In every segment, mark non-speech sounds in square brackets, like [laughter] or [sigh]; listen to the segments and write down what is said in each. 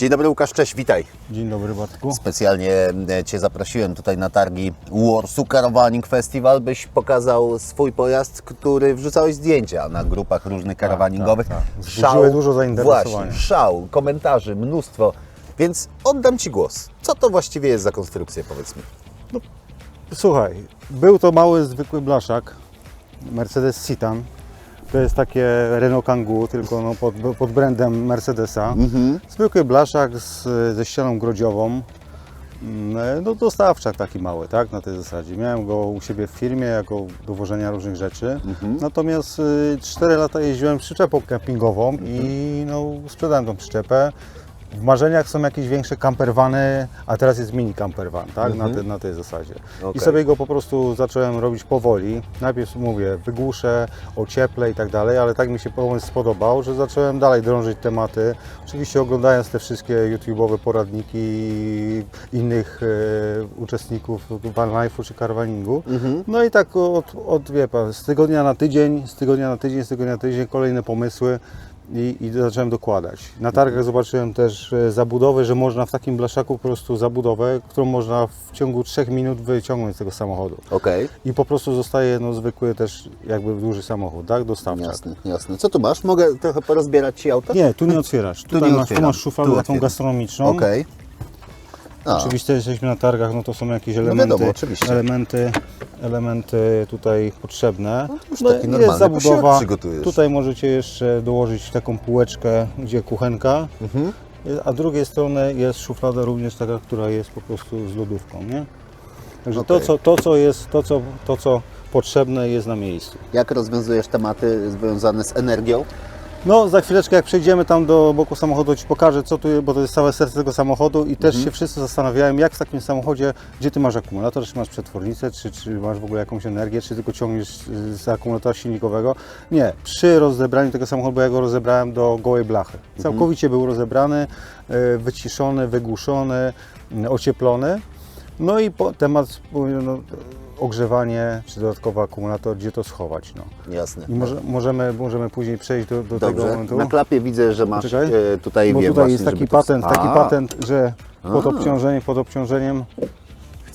Dzień dobry Łukasz, cześć, witaj. Dzień dobry Bartku. Specjalnie e, Cię zaprosiłem tutaj na targi Warsaw Caravaning Festival, byś pokazał swój pojazd, który wrzucałeś zdjęcia na grupach różnych karawaningowych. tak, tak. Wzbudziły dużo zainteresowania. Właśnie, szał, komentarzy, mnóstwo. Więc oddam Ci głos. Co to właściwie jest za konstrukcja, powiedz mi? Słuchaj, był to mały, zwykły blaszak, Mercedes Citan. To jest takie Renault Kangoo, tylko no pod, pod brandem Mercedesa. Zwykły blaszak z, ze ścianą grodziową. Mm, No dostawczak taki mały, tak, na tej zasadzie. Miałem go u siebie w firmie jako do wożenia różnych rzeczy. Natomiast 4 lata jeździłem przyczepą kempingową i no, sprzedałem tą przyczepę. W marzeniach są jakieś większe campervany, a teraz jest mini campervan, tak? Na, te, na tej zasadzie. Okej. I sobie go po prostu zacząłem robić powoli. Najpierw mówię, wygłuszę, ocieplę i tak dalej, ale tak mi się pomysł spodobał, że zacząłem dalej drążyć tematy. Oczywiście oglądając te wszystkie YouTube'owe poradniki innych e, uczestników van life'u czy caravaningu. No i tak od, od, wie pan, z tygodnia na tydzień, z tygodnia na tydzień, z tygodnia na tydzień kolejne pomysły i, i zacząłem dokładać. Na targach zobaczyłem też e, zabudowę, że można w takim blaszaku po prostu zabudowę, którą można w ciągu 3 minut wyciągnąć z tego samochodu. Okej, I po prostu zostaje no, zwykły też jakby duży samochód, tak? Dostawczak. jasne, jasne. Co tu masz? Mogę trochę porozbierać Ci auto? Nie, tu nie otwierasz. Tutaj nie masz, tu masz szufladę Tu taką gastronomiczną. Okej. A, Oczywiście jesteśmy na targach, no to są jakieś elementy, wiadomo, oczywiście. elementy, elementy tutaj potrzebne. już No, taki i normalny jest zabudowa. przygotujesz. Tutaj możecie jeszcze dołożyć taką półeczkę, gdzie kuchenka, Mhm. a z drugiej strony jest szuflada również taka, która jest po prostu z lodówką, nie? Także Okej. to, co, to, co jest, to co, to, co potrzebne jest na miejscu. Jak rozwiązujesz tematy związane z energią? No, za chwileczkę jak przejdziemy tam do boku samochodu, Ci pokażę co tu jest, bo to jest całe serce tego samochodu i też się wszyscy zastanawiałem, jak w takim samochodzie, gdzie Ty masz akumulator, czy masz przetwornicę, czy, czy masz w ogóle jakąś energię, czy tylko ciągniesz z akumulatora silnikowego. Nie, przy rozebraniu tego samochodu, bo ja go rozebrałem do gołej blachy. Całkowicie był rozebrany, y, wyciszony, wygłuszony, ocieplony. No i po, temat no, ogrzewanie, czy dodatkowy akumulator, gdzie to schować. No. Jasne. I może, możemy, możemy później przejść do, do tego momentu. Na klapie widzę, że masz Poczekaj. e, tutaj Bo wiem tutaj właśnie, jest taki żeby to- patent, taki patent, że pod obciążeniem, pod obciążeniem.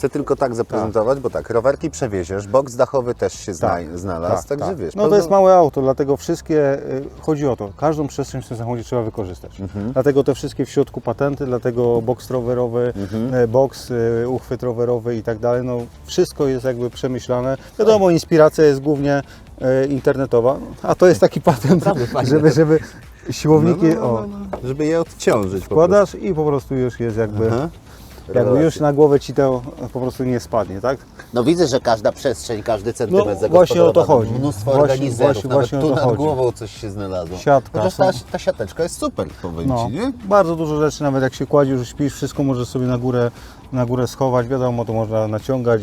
Chcę tylko tak zaprezentować, bo tak, rowerki przewieziesz, boks dachowy też się zna, znalazł, także wiesz. No to jest małe auto, dlatego wszystkie, y, chodzi o to, każdą przestrzeń w tym samochodzie trzeba wykorzystać. Mhm. Dlatego te wszystkie w środku patenty, dlatego boks rowerowy, Mhm. y, boks, y, uchwyt rowerowy i tak dalej, no wszystko jest jakby przemyślane. Wiadomo, inspiracja jest głównie internetowa, a to jest taki patent, żeby, żeby siłowniki, No, no, no, o, no, no. Żeby je odciążyć po wkładasz i po prostu już jest jakby... Aha. Jakby już na głowę ci to po prostu nie spadnie, tak? No widzę, że każda przestrzeń, każdy centymetr No, właśnie o to chodzi. Mnóstwo Właśnie- organizerów, właśnie- nawet właśnie tu nad chodzi. głową coś się znalazło. Siatka, Chociaż ta, ta siateczka jest super, powiem No, Ci, nie? bardzo dużo rzeczy, nawet jak się kładziesz, że śpisz, wszystko możesz sobie na górę, na górę schować, wiadomo, to można naciągać,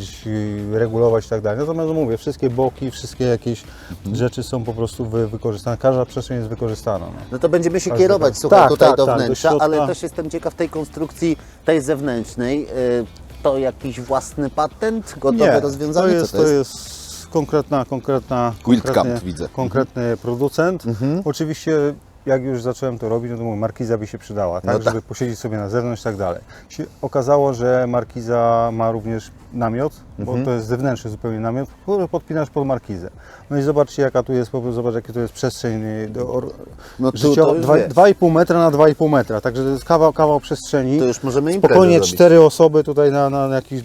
regulować i tak dalej. Natomiast mówię, wszystkie boki, wszystkie jakieś Mhm. rzeczy są po prostu wy, wykorzystane, każda przestrzeń jest wykorzystana. No. No to będziemy się Każdy kierować, tak. słuchaj, Tak, tutaj tak, do tak, do wnętrza, środka. ale też jestem ciekaw tej konstrukcji, tej zewnętrznej. Y, To jakiś własny patent, gotowe rozwiązanie? to jest, Co to jest? jest konkretna, konkretna, Quiltcamp, konkretny, widzę. konkretny producent. Mhm. Oczywiście jak już zacząłem to robić, no to mówię, markiza by się przydała, tak, No tak. żeby posiedzieć sobie na zewnątrz i tak dalej. Się okazało, że markiza ma również namiot, Mhm. bo to jest zewnętrzny zupełnie namiot, który podpinasz pod markizę. No i zobaczcie jaka tu jest, po prostu zobacz jakie to jest przestrzeń y, do, or, No tu życiowa, to już dwa- wiesz. 2,5 metra na 2,5 metra, także to jest kawał, kawał przestrzeni. To już możemy Spokojnie cztery osoby tutaj na, na jakichś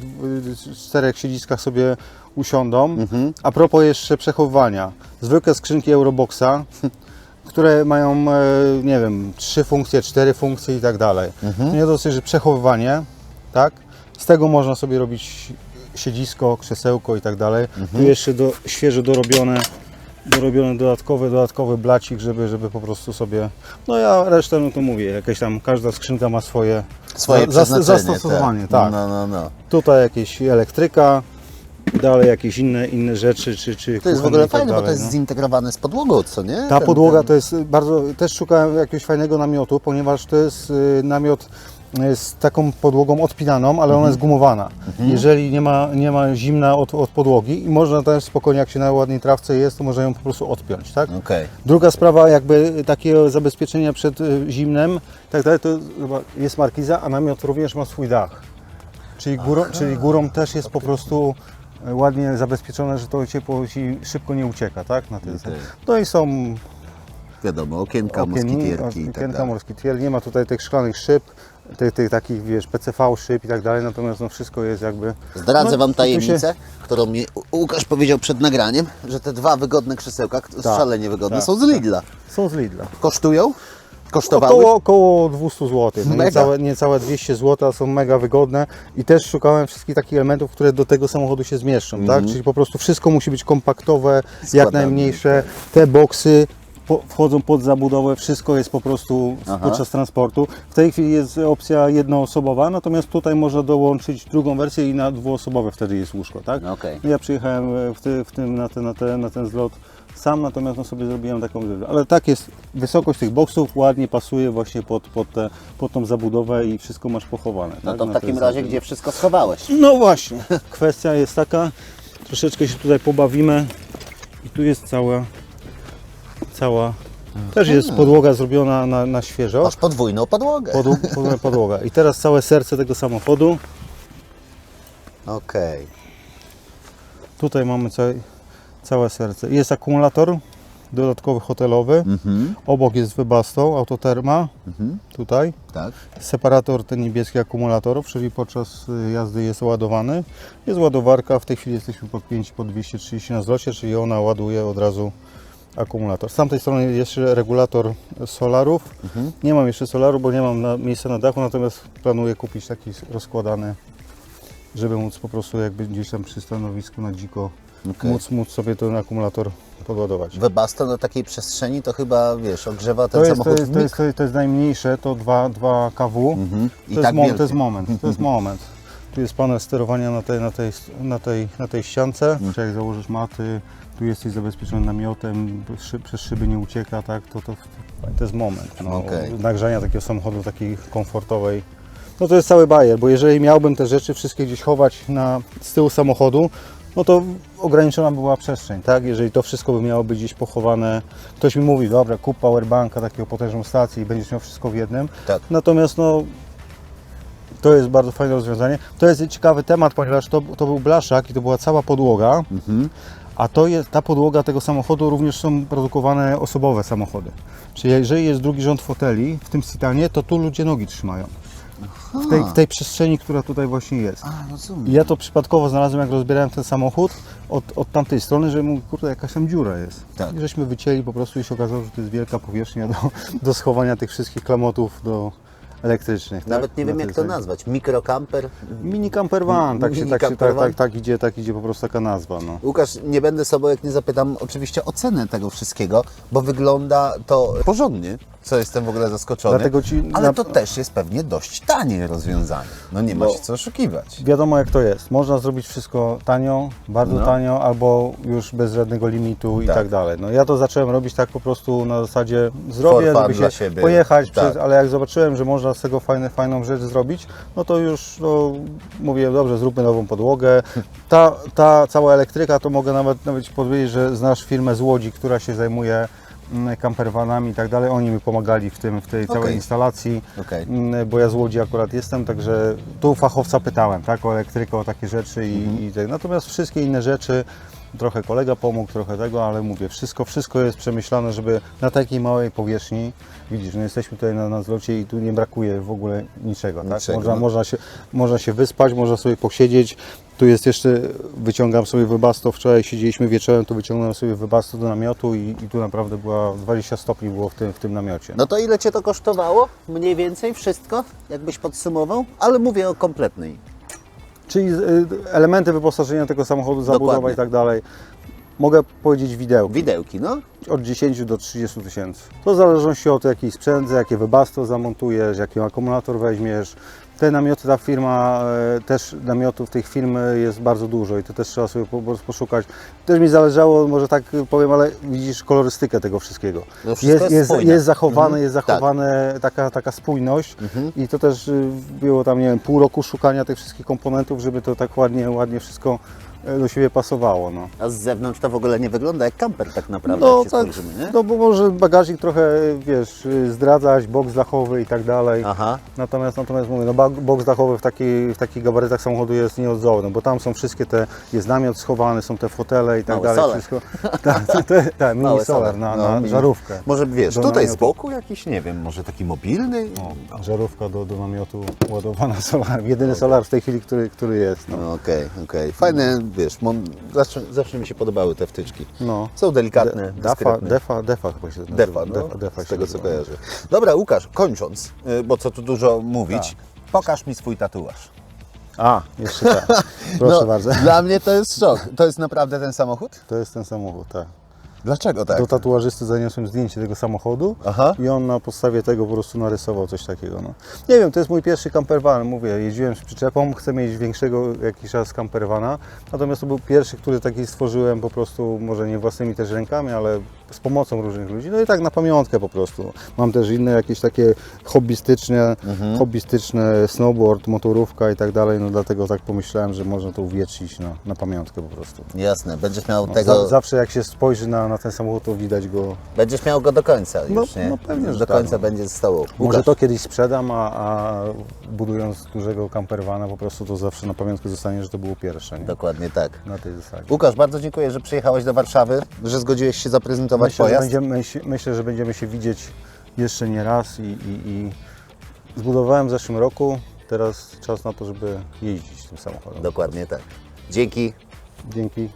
y, czterech siedziskach sobie usiądą. Mhm. A propos jeszcze przechowywania. Zwykłe skrzynki Euroboxa, [laughs] które mają, e, nie wiem, trzy funkcje, cztery funkcje i tak dalej. Mhm. Nie dosyć, że przechowywanie, tak? Z tego można sobie robić siedzisko, krzesełko i tak dalej. Mhm. Tu jeszcze do, świeżo dorobione dorobiony dodatkowy, dodatkowy blacik, żeby, żeby po prostu sobie, no ja resztę, no to mówię, jakieś tam, każda skrzynka ma swoje, Swoje za- zastosowanie, tak. No, no, no. Tutaj jakieś elektryka, dalej jakieś inne, inne rzeczy, czy, czy To jest w kuchenne ogóle i tak fajne, bo to dalej, jest no. zintegrowane z podłogą, co nie? Ta Ten- podłoga ten- to jest bardzo, też szukałem jakiegoś fajnego namiotu, ponieważ to jest y, namiot z taką podłogą odpinaną, ale Mhm. ona jest gumowana. Jeżeli nie ma, nie ma zimna od, od podłogi i można też spokojnie, jak się na ładnej trawce jest, to można ją po prostu odpiąć, tak? Okej. Druga sprawa, jakby takiego zabezpieczenia przed y, zimnem, i tak dalej, to chyba jest markiza, a namiot również ma swój dach. Czyli górą, czyli górą też jest po prostu y, ładnie zabezpieczone, że to ciepło ci szybko nie ucieka, tak? Na tym. Okej. No i są Wiadomo, okienka, okienni- moskitierki i tak okienka, dalej. moskitierki, nie ma tutaj tych szklanych szyb, tych, tych takich, wiesz, PCV szyb i tak dalej, natomiast no wszystko jest jakby... Zdradzę no, Wam tu się- tajemnicę, którą mi Łukasz powiedział przed nagraniem, że te dwa wygodne krzesełka, k- szalenie wygodne, tak, są z Lidla. Są z Lidla. Kosztują? Kosztowały? Około, około 200 zł, no niecałe, niecałe 200 zł, są mega wygodne i też szukałem wszystkich takich elementów, które do tego samochodu się zmieszczą, tak? Czyli po prostu wszystko musi być kompaktowe, jak najmniejsze, te boksy po, wchodzą pod zabudowę, wszystko jest po prostu Aha. podczas transportu. W tej chwili jest opcja jednoosobowa, natomiast tutaj można dołączyć drugą wersję i na dwuosobowe wtedy jest łóżko, tak? No Ja przyjechałem e, w, ty, w tym, na, ten, na, na ten zlot sam, natomiast no sobie zrobiłem taką, ale tak jest, wysokość tych boksów ładnie pasuje właśnie pod, pod, te, pod tą zabudowę i wszystko masz pochowane. No tak? to w Na takim razie, zasadzie. gdzie wszystko schowałeś? No właśnie, kwestia jest taka, troszeczkę się tutaj pobawimy i tu jest cała, cała, też jest podłoga zrobiona na, na świeżo. Masz podwójną podłogę. Podł- pod- podłoga. I teraz całe serce tego samochodu. Okej. Tutaj mamy całe, całe serce. Jest akumulator dodatkowy hotelowy. Mhm. Obok jest wybastą, autoterma. Tutaj. Tak. Separator ten niebieski akumulatorów, czyli podczas y, jazdy jest ładowany. Jest ładowarka, w tej chwili jesteśmy pod 5, pod 230 na zlocie, czyli ona ładuje od razu akumulator. Z tamtej strony jest jeszcze regulator solarów. Nie mam jeszcze solaru, bo nie mam na, miejsca na dachu, natomiast planuję kupić taki rozkładany, żeby móc po prostu jakby gdzieś tam przy stanowisku na dziko Okej. móc, móc sobie ten akumulator podładować. Webasto do takiej przestrzeni to chyba, wiesz, ogrzewa ten To jest, to, samochód jest, w to, jest, to, jest, to jest najmniejsze, to 2, 2 kW. Mhm. I To, tak jest wielkie. to jest moment, to jest [laughs] moment. Tu jest panel sterowania na tej, na tej, na tej, na tej ściance. Mhm. Jak założysz maty, tu jesteś zabezpieczony namiotem, szy, przez szyby nie ucieka, tak? To, to, to jest moment no, Okej. nagrzania takiego samochodu takiej komfortowej. No to jest cały bajer, bo jeżeli miałbym te rzeczy wszystkie gdzieś chować na, z tyłu samochodu, no to ograniczona by była przestrzeń, tak? Jeżeli to wszystko by miało być gdzieś pochowane, ktoś mi mówi, dobra, kup powerbanka, takiego potężną stację i będziesz miał wszystko w jednym. Tak. Natomiast no, to jest bardzo fajne rozwiązanie. To jest ciekawy temat, ponieważ to, to był blaszak i to była cała podłoga, Mhm. a to jest, ta podłoga tego samochodu również są produkowane osobowe samochody. Czyli jeżeli jest drugi rząd foteli w tym Citanie, to tu ludzie nogi trzymają. W tej, w tej przestrzeni, która tutaj właśnie jest. A, rozumiem. I ja to przypadkowo znalazłem, jak rozbierałem ten samochód od, od tamtej strony, że mówię, kurde, jakaś tam dziura jest. Tak. I żeśmy wycięli po prostu i się okazało, że to jest wielka powierzchnia do, [laughs] do schowania tych wszystkich klamotów do elektrycznych. Nawet tak? nie Na wiem tej jak to nazwać. Mikrocamper. Mini camper van, tak, się, tak, się, tak, tak, tak, idzie, tak idzie po prostu taka nazwa. No. Łukasz, nie będę sobą, jak nie zapytam oczywiście o cenę tego wszystkiego, bo wygląda to porządnie, co jestem w ogóle zaskoczony. Dlatego ci Ale na- to też jest pewnie dość tanie rozwiązanie. No nie ma Bo- się co oszukiwać. Wiadomo jak to jest. Można zrobić wszystko tanio, bardzo No. tanio, albo już bez żadnego limitu i Tak. tak. dalej. No ja to zacząłem robić tak po prostu na zasadzie zrobię, żeby się siebie. pojechać, Tak. przez, ale jak zobaczyłem, że można z tego fajne, fajną rzecz zrobić, no to już no, mówię, dobrze, zróbmy nową podłogę. [laughs] Ta, ta cała elektryka, to mogę nawet, nawet powiedzieć, że znasz firmę z Łodzi, która się zajmuje campervanami i tak dalej. Oni mi pomagali w tym, w tej całej Okej. instalacji. Okej. Mm, bo ja z Łodzi akurat jestem, także tu fachowca pytałem, tak, o elektrykę, o takie rzeczy i, Mhm. i tak. Natomiast wszystkie inne rzeczy, trochę kolega pomógł, trochę tego, ale mówię, wszystko, wszystko jest przemyślane, żeby na takiej małej powierzchni, widzisz, no jesteśmy tutaj na, na zlocie i tu nie brakuje w ogóle niczego, tak? Niczego, Można, no. można, się, można się wyspać, można sobie posiedzieć, tu jest jeszcze, wyciągam sobie wybasto, wczoraj siedzieliśmy wieczorem, tu wyciągnąłem sobie wybasto do namiotu i, i tu naprawdę była 20 stopni było w tym, w tym namiocie. No to ile Cię to kosztowało? Mniej więcej wszystko, jakbyś podsumował? Ale mówię o kompletnej. Czyli y, elementy wyposażenia tego samochodu, zabudowa Dokładnie. i tak dalej. Mogę powiedzieć widełki. Widełki, no. Od 10 do 30 tysięcy. To w zależności od jaki sprzęt, jakie wybasto zamontujesz, jaki akumulator weźmiesz. Te namioty, ta firma, e, też namiotów tych firm e, jest bardzo dużo i to też trzeba sobie po prostu poszukać. Też mi zależało, może tak powiem, ale widzisz kolorystykę tego wszystkiego. No wszystko jest jest, spójne. jest zachowane, Mhm, jest tak. zachowane taka, taka spójność i to też y, było tam, nie wiem, pół roku szukania tych wszystkich komponentów, żeby to tak ładnie, ładnie wszystko do siebie pasowało. No. A z zewnątrz to w ogóle nie wygląda jak kamper tak naprawdę, No jak się tak, spojrzymy, nie? no bo może bagażnik trochę, wiesz, zdradzać, boks dachowy i tak dalej. Aha. Natomiast, natomiast mówię, no boks dachowy w, takiej, w takich gabarytach samochodu jest nieodzowny, bo tam są wszystkie te, jest namiot schowany, są te fotele i tak Mały dalej. solar. Wszystko, [laughs] tak, tak, mini Mały solar solar, na, no, na mini. żarówkę. Może wiesz, Do tutaj z namiotu. boku jakiś, nie wiem, może taki mobilny? O, żarówka do, do namiotu ładowana [laughs] solarem. Jedyny solar w tej chwili, który, który jest. No. No okej, okej. Fajne, wiesz, mam, zawsze, zawsze mi się podobały te wtyczki. No. Są delikatne, Defa, dyskretne. defa, defa chyba się nazywa. Defa, no, defa, defa z tego co kojarzę. Dobra, Łukasz, kończąc, y, bo co tu dużo mówić, Tak. pokaż mi swój tatuaż. A, jeszcze tak. [laughs] Proszę no, bardzo. Dla mnie to jest szok. To jest naprawdę ten samochód? To jest ten samochód, tak. Dlaczego tak? Do tatuażysty zaniosłem zdjęcie tego samochodu Aha. i on na podstawie tego po prostu narysował coś takiego. No. Nie wiem, to jest mój pierwszy campervan, mówię, jeździłem z przyczepą, chcę mieć większego jakiś czas campervana, natomiast to był pierwszy, który taki stworzyłem po prostu, może nie własnymi też rękami, ale z pomocą różnych ludzi, no i tak na pamiątkę po prostu. Mam też inne jakieś takie hobbystyczne, Mhm. hobbystyczne snowboard, motorówka i tak dalej, no dlatego tak pomyślałem, że można to uwietrzyć na, na pamiątkę po prostu. Jasne, będziesz miał No, tego, za, zawsze jak się spojrzy na, na ten samochód, to widać go. będziesz miał go do końca No, już, nie? no pewnie, że Do tak, końca no. będzie z tobą. Może Łukasz, to kiedyś sprzedam, a, a budując dużego campervana po prostu to zawsze na pamiątkę zostanie, że to było pierwsze. Nie? Dokładnie tak. Na tej zasadzie. Łukasz, bardzo dziękuję, że przyjechałeś do Warszawy, że zgodziłeś się zaprezentować Myślę że, pojazd. będziemy, myśl- myślę, że będziemy się widzieć jeszcze nie raz i, i, i zbudowałem w zeszłym roku. Teraz czas na to, żeby jeździć tym samochodem. Dokładnie tak. Dzięki. Dzięki.